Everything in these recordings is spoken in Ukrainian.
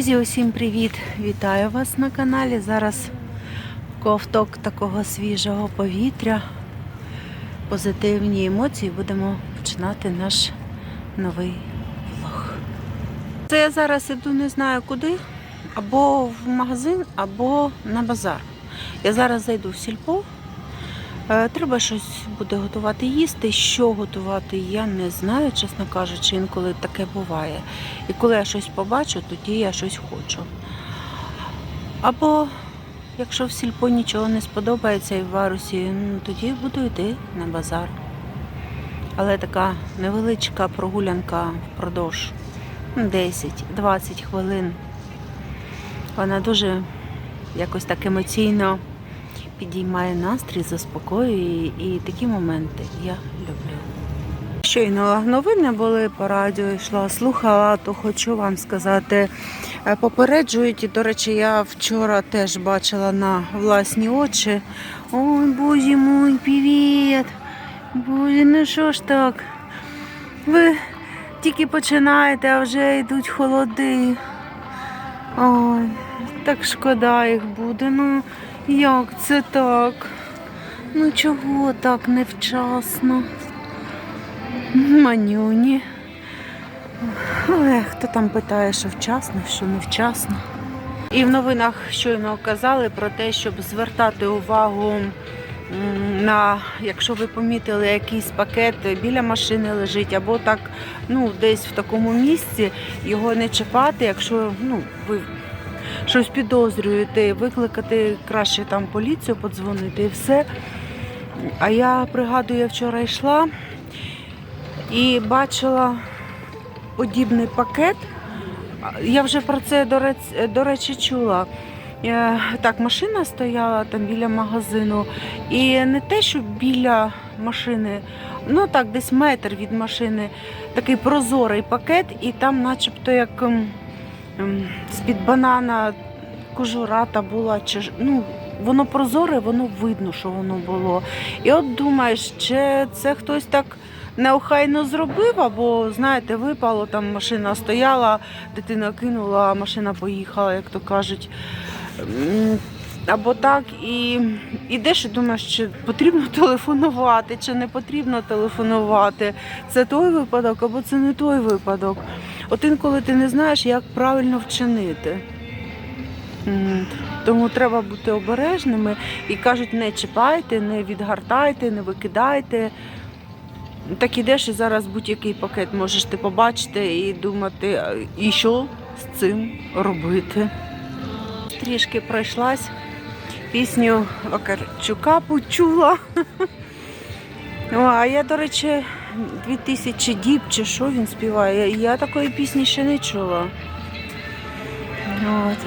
Друзі, усім привіт! Вітаю вас на каналі. Зараз ковток такого свіжого повітря, позитивні емоції. Будемо починати наш новий влог. Це я зараз іду не знаю куди, або в магазин, або на базар. Я зараз зайду в сільпо. Е, Треба щось буде готувати їсти. Що готувати, я не знаю, чесно кажучи, інколи таке буває. І коли я щось побачу, тоді я щось хочу. Або якщо в сільпо нічого не сподобається і в варусі, ну, тоді буду йти на базар. Але така невеличка прогулянка впродовж ну, 10-20 хвилин. Вона дуже якось так емоційно підіймає настрій, заспокоює і, такі моменти я люблю. Щойно новини були по радіо, йшла, слухала, то хочу вам сказати, е, попереджують, і, до речі, я вчора теж бачила на власні очі. Ой, боже мой, привіт! Боже, ну що ж так? Ви тільки починаєте, а вже йдуть холоди. Ой, так шкода їх буде. Ну, як це так? Ну чого так невчасно? Манюні. Ой, хто там питає, що вчасно, що невчасно. І в новинах щойно казали про те, щоб звертати увагу на, якщо ви помітили, якийсь пакет біля машини лежить, або так, ну, десь в такому місці його не чіпати, якщо ну, ви щось підозрюєте, викликати краще там поліцію, подзвонити і все. А я пригадую, я вчора йшла і бачила подібний пакет. Я вже про це, до речі, до речі, чула. Е, Так, машина стояла там біля магазину. І не те, що біля машини, ну так, десь метр від машини, такий прозорий пакет, і там начебто як з-під банана кожурата була, чи ну, воно прозоре, воно видно, що воно було. І от думаєш, чи це хтось так неохайно зробив, або, знаєте, випало, там машина стояла, дитина кинула, машина поїхала, як то кажуть. Або так, і ідеш і думаєш, чи потрібно телефонувати, чи не потрібно телефонувати. Це той випадок, або це не той випадок. От інколи ти не знаєш, як правильно вчинити. Тому треба бути обережними і кажуть, не чіпайте, не відгортайте, не викидайте. Так ідеш і зараз будь-який пакет можеш ти побачити і думати, і що з цим робити. Трішки пройшлась, пісню Вакарчука почула. А я, до речі, 2000 діб чи що він співає. Я такої пісні ще не чула. От.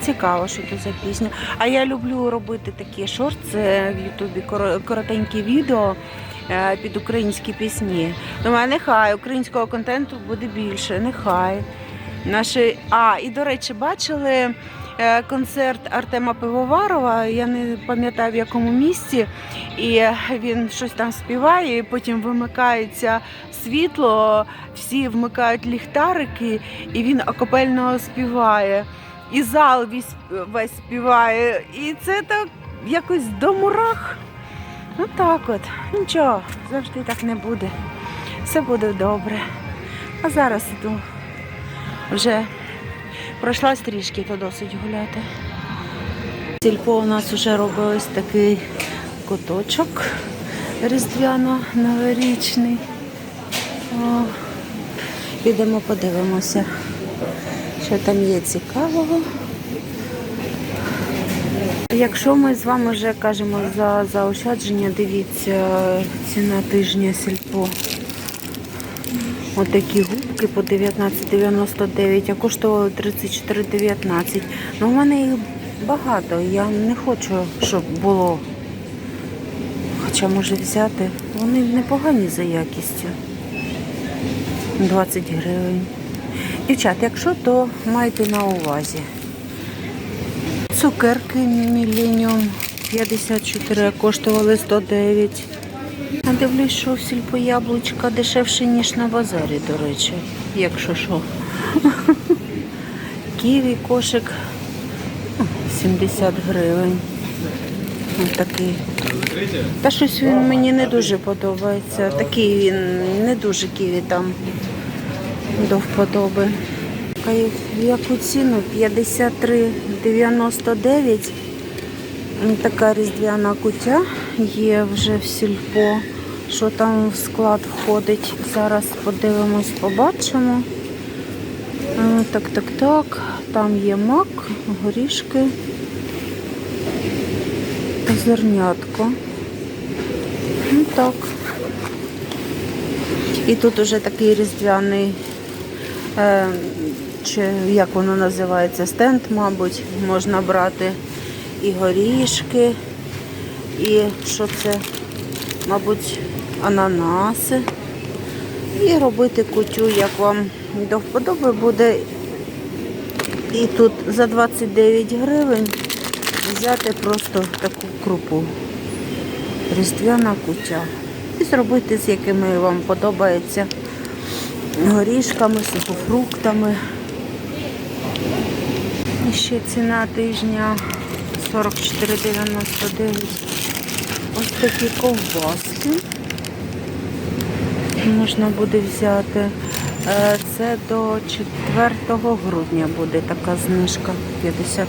Цікаво, що це за пісня. А я люблю робити такі шорти в Ютубі, коро- коротенькі відео е, під українські пісні. Думаю, нехай українського контенту буде більше, нехай. Наші... А, і до речі, бачили концерт Артема Пивоварова, я не пам'ятаю в якому місці, і він щось там співає, і потім вимикається світло, всі вмикають ліхтарики, і він акапельно співає. І зал весь, весь співає. І це так якось до мурах. Ну так от. Нічого, завжди так не буде. Все буде добре. А зараз іду. Вже пройшла трішки, то досить гуляти. Сільпо у нас вже робить ось такий куточок різдвяно-новорічний. Підемо подивимося, що там є цікавого. Якщо ми з вами вже кажемо за заощадження, дивіться ціна тижня сільпо. Отакі губки по 19,99, а коштували 34,19. Ну, в мене їх багато, я не хочу, щоб було. Хоча може взяти. Вони непогані за якістю. 20 гривень. Дівчат, якщо, то майте на увазі. Цукерки Міленіум 54 коштували 109. Дивлюсь, що в сільпо яблучка дешевше, ніж на базарі, до речі, якщо що. ківі кошик ну, 70 гривень. Ось такий. Та щось він мені не дуже подобається. Такий він не дуже ківі там до вподоби. Яку ціну? 53,99. Така різдвяна кутя є вже в сільпо. Що там в склад входить? Зараз подивимось, побачимо. Е, Так, так, так. Там є мак, горішки, зернятко. Ну так. І тут уже такий різдвяний, е, чи як воно називається, стенд, мабуть, можна брати і горішки, і що це, мабуть, ананаси. І робити кутю, як вам до вподоби буде. І тут за 29 гривень взяти просто таку крупу. Різдвяна кутя. І зробити, з якими вам подобається горішками, сухофруктами. І ще ціна тижня 44,99. Ось такі ковбаски можна буде взяти. Е, Це до 4 грудня буде така знижка 50%.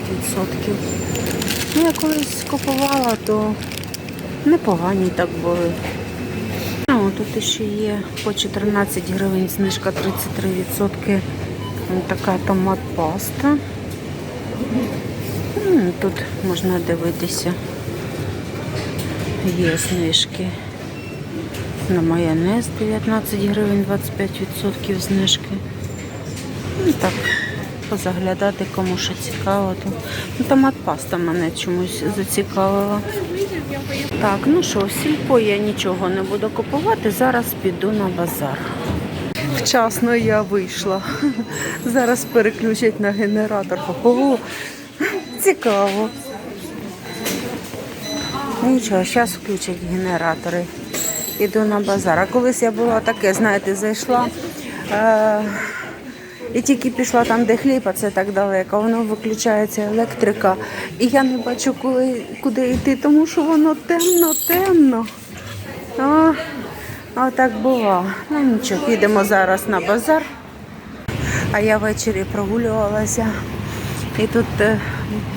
Ну, я колись купувала, то непогані так були. Ну, тут ще є по 14 гривень знижка 33%. Ось Така томат паста. Тут можна дивитися. Є знижки. На майонез 19 гривень 25% знижки. Ну так, позаглядати кому що цікаво. То. Ну, томат паста мене чомусь зацікавила. Так, ну що, в сільпо я нічого не буду купувати. Зараз піду на базар. Вчасно я вийшла. Зараз переключать на генератор. Ого, цікаво. Нічого, зараз включать генератори. Іду на базар. А колись я була таке, знаєте, зайшла е- і тільки пішла там, де хліб, а це так далеко, воно виключається електрика. І я не бачу, коли, куди йти, тому що воно темно, темно. А, а так бува. Ну нічого, підемо зараз на базар. А я ввечері прогулювалася. І тут е,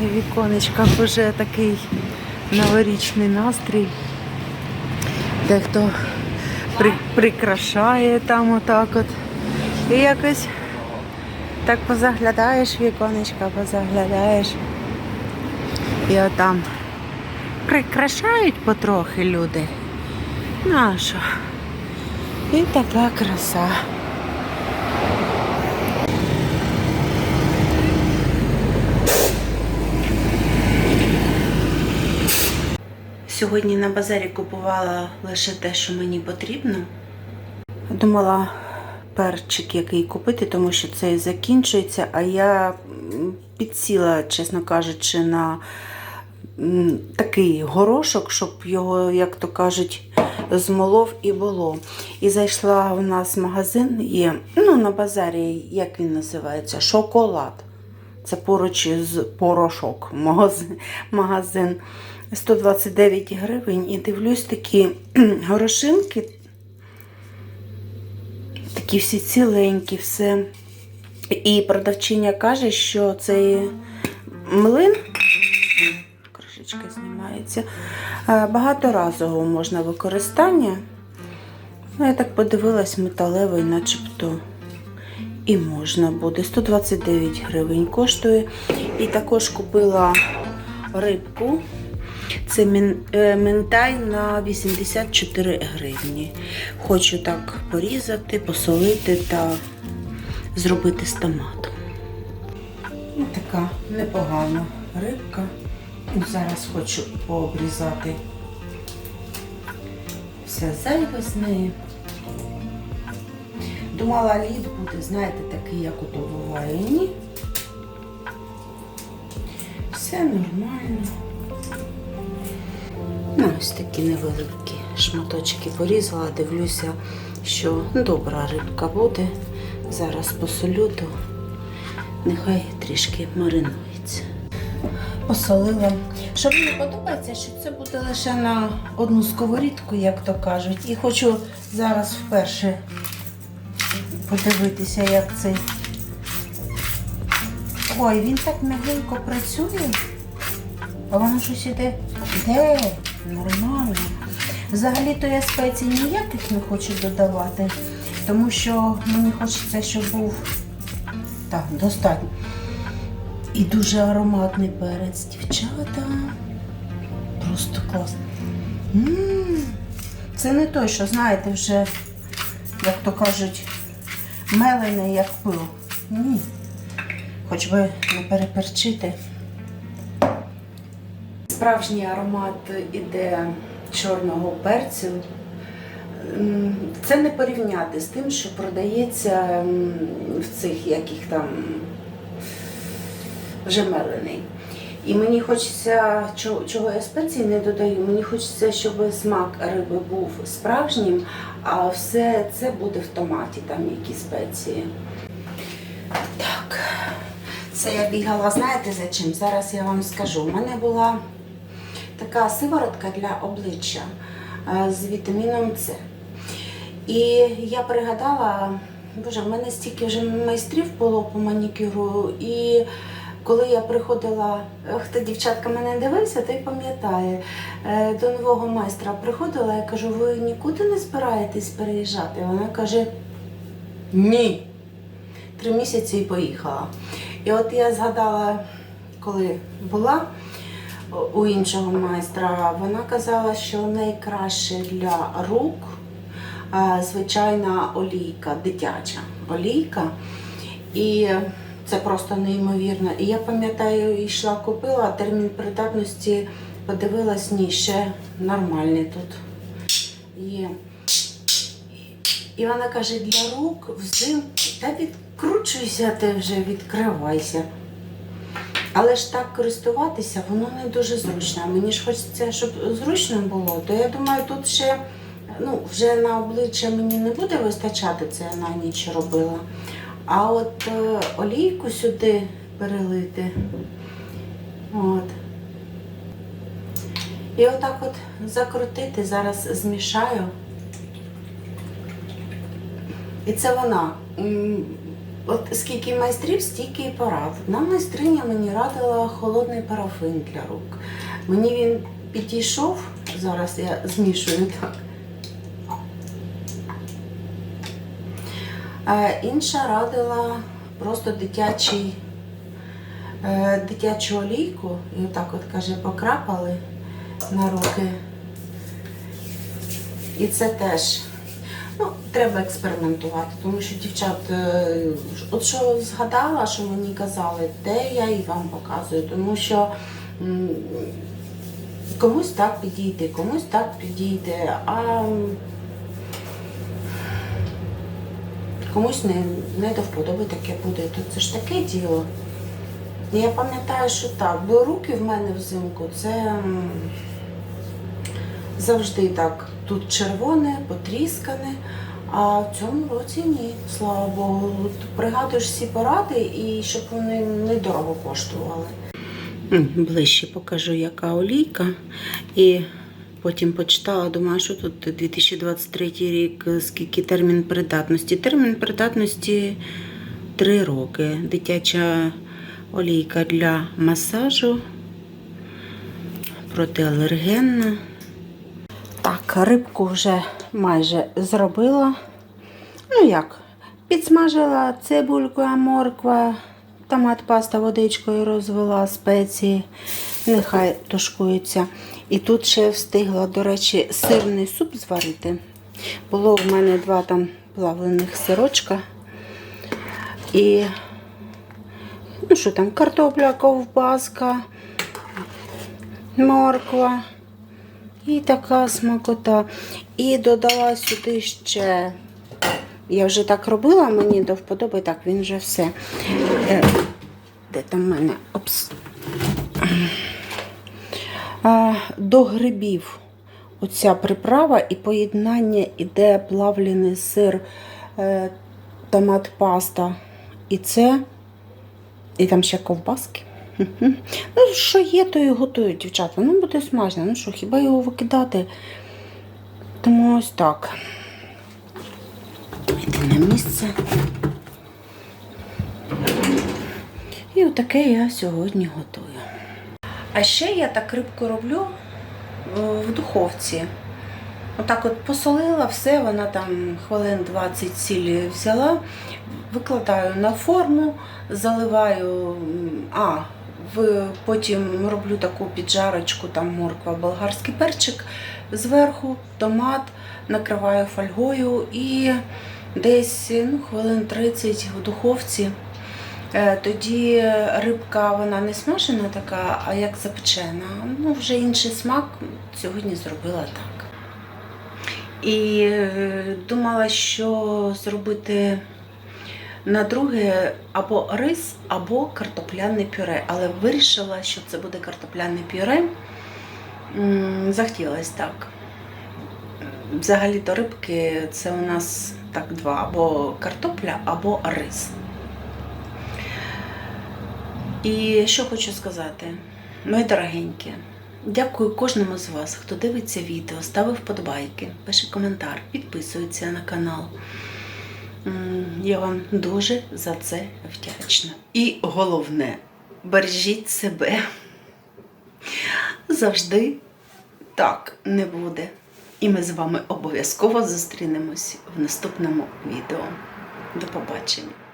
в віконечках вже такий новорічний настрій. Дехто при, прикрашає там отак от. І якось так позаглядаєш віконечка, позаглядаєш. І отам прикрашають потрохи люди. Ну а що? І така краса. Сьогодні на базарі купувала лише те, що мені потрібно. Думала перчик який купити, тому що цей закінчується, а я підсіла, чесно кажучи, на такий горошок, щоб його, як то кажуть, змолов і було. І зайшла в нас в магазин, є, ну, на базарі, як він називається, шоколад. Це поруч з порошок магазин. Магазин. 129 гривень і дивлюсь такі горошинки, такі всі ціленькі, все. І продавчиня каже, що цей млин, кришечка знімається, е, багаторазового можна використання. Ну, я так подивилась, металевий, начебто. І можна буде. 129 гривень коштує. І також купила рибку. Це е, ментай на 84 гривні. Хочу так порізати, посолити та зробити з томатом. Ось така непогана рибка. Зараз хочу пообрізати все зайве з неї. Думала, лід буде, знаєте, такий, як ото буває. Ні. Все нормально. Ну, ось такі невеликі шматочки порізала, дивлюся, що добра рибка буде. Зараз посолю, то нехай трішки маринується. Посолила. Що мені подобається, що це буде лише на одну сковорідку, як то кажуть. І хочу зараз вперше подивитися, як цей. Ой, він так м'ягенько працює. А воно щось іде. Де? Нормально. Взагалі-то я спецій ніяких не хочу додавати, тому що мені хочеться, щоб був так, достатньо. І дуже ароматний перець, дівчата. Просто клас. М, Це не той, що, знаєте, вже, як то кажуть, мелений, як пил. Ні. Хоч би не переперчити. Справжній аромат іде чорного перцю. Це не порівняти з тим, що продається в цих яких там вже мелений. І мені хочеться, чого, я спеції не додаю, мені хочеться, щоб смак риби був справжнім, а все це буде в томаті, там які спеції. Так, це я бігала, знаєте за чим? Зараз я вам скажу. У мене була така сиворотка для обличчя е, з вітаміном С. І я пригадала, боже, в мене стільки вже майстрів було по манікюру, і коли я приходила, хто дівчатка мене дивився, той пам'ятає, е, до нового майстра приходила, я кажу, ви нікуди не збираєтесь переїжджати? Вона каже, ні. Три місяці і поїхала. І от я згадала, коли була у іншого майстра, вона казала, що найкраще для рук звичайна олійка, дитяча олійка. І це просто неймовірно. І я пам'ятаю, йшла купила, а термін придатності подивилась, ні, ще нормальний тут є. І вона каже, для рук взимку, та відкручуйся ти вже, відкривайся. Але ж так користуватися, воно не дуже зручно. Мені ж хочеться, щоб зручно було, то я думаю, тут ще ну, вже на обличчя мені не буде вистачати, це я на ніч робила. А от е, олійку сюди перелити. От. І отак от закрутити, зараз змішаю. І це вона. От скільки майстрів, стільки і порад. Одна майстриня мені радила холодний парафин для рук. Мені він підійшов, зараз я змішую так. Інша радила просто дитячий, е, дитячу олійку. І отак от каже, покрапали на руки. І це теж ну, треба експериментувати, тому що дівчат, е, от що згадала, що мені казали, те я і вам показую, тому що комусь так підійде, комусь так підійде, а комусь не, не до вподоби таке буде. То це ж таке діло. Я пам'ятаю, що так, бо руки в мене взимку це. завжди так. Тут червоне, потріскане, а в цьому році ні, слава Богу. Пригадуєш всі поради і щоб вони недорого коштували. Ближче покажу, яка олійка. І потім почитала, думаю, що тут 2023 рік, скільки термін придатності. Термін придатності 3 роки. Дитяча олійка для масажу, протиалергенна. Так, рибку вже майже зробила. Ну як, підсмажила цибульку, морква, томат, паста водичкою розвела, спеції, нехай тушкується. І тут ще встигла, до речі, сирний суп зварити. Було в мене два там плавлених сирочка. І, ну що там, картопля, ковбаска, морква. І така смакота. І додала сюди ще. Я вже так робила, мені до вподоби, так, він вже все. Е, Де там в мене? Опс. До грибів оця приправа і поєднання іде плавлений сир, е, томат, паста. І це І там ще ковбаски. Ну, що є, то і готують, дівчата. Ну, буде смачно. Ну що, хіба його викидати? Тому ось так. Йти на місце. І отаке я сьогодні готую. А ще я так рибку роблю е, в духовці. Отак от посолила все, вона там хвилин 20 сілі взяла, викладаю на форму, заливаю, а, потім роблю таку піджарочку, там морква, болгарський перчик зверху, томат, накриваю фольгою і десь ну, хвилин 30 в духовці. Е, Тоді рибка вона не смажена така, а як запечена. Ну, вже інший смак сьогодні зробила так. І е, думала, що зробити на друге або рис, або картопляне пюре. Але вирішила, що це буде картопляне пюре. Захотілося так. Взагалі до рибки це у нас так два: або картопля, або рис. І що хочу сказати, мої дорогенькі, дякую кожному з вас, хто дивиться відео, ставив вподобайки, пише коментар, підписується на канал. Я вам дуже за це вдячна. І головне, бережіть себе. Завжди так не буде. І ми з вами обов'язково зустрінемось в наступному відео. До побачення!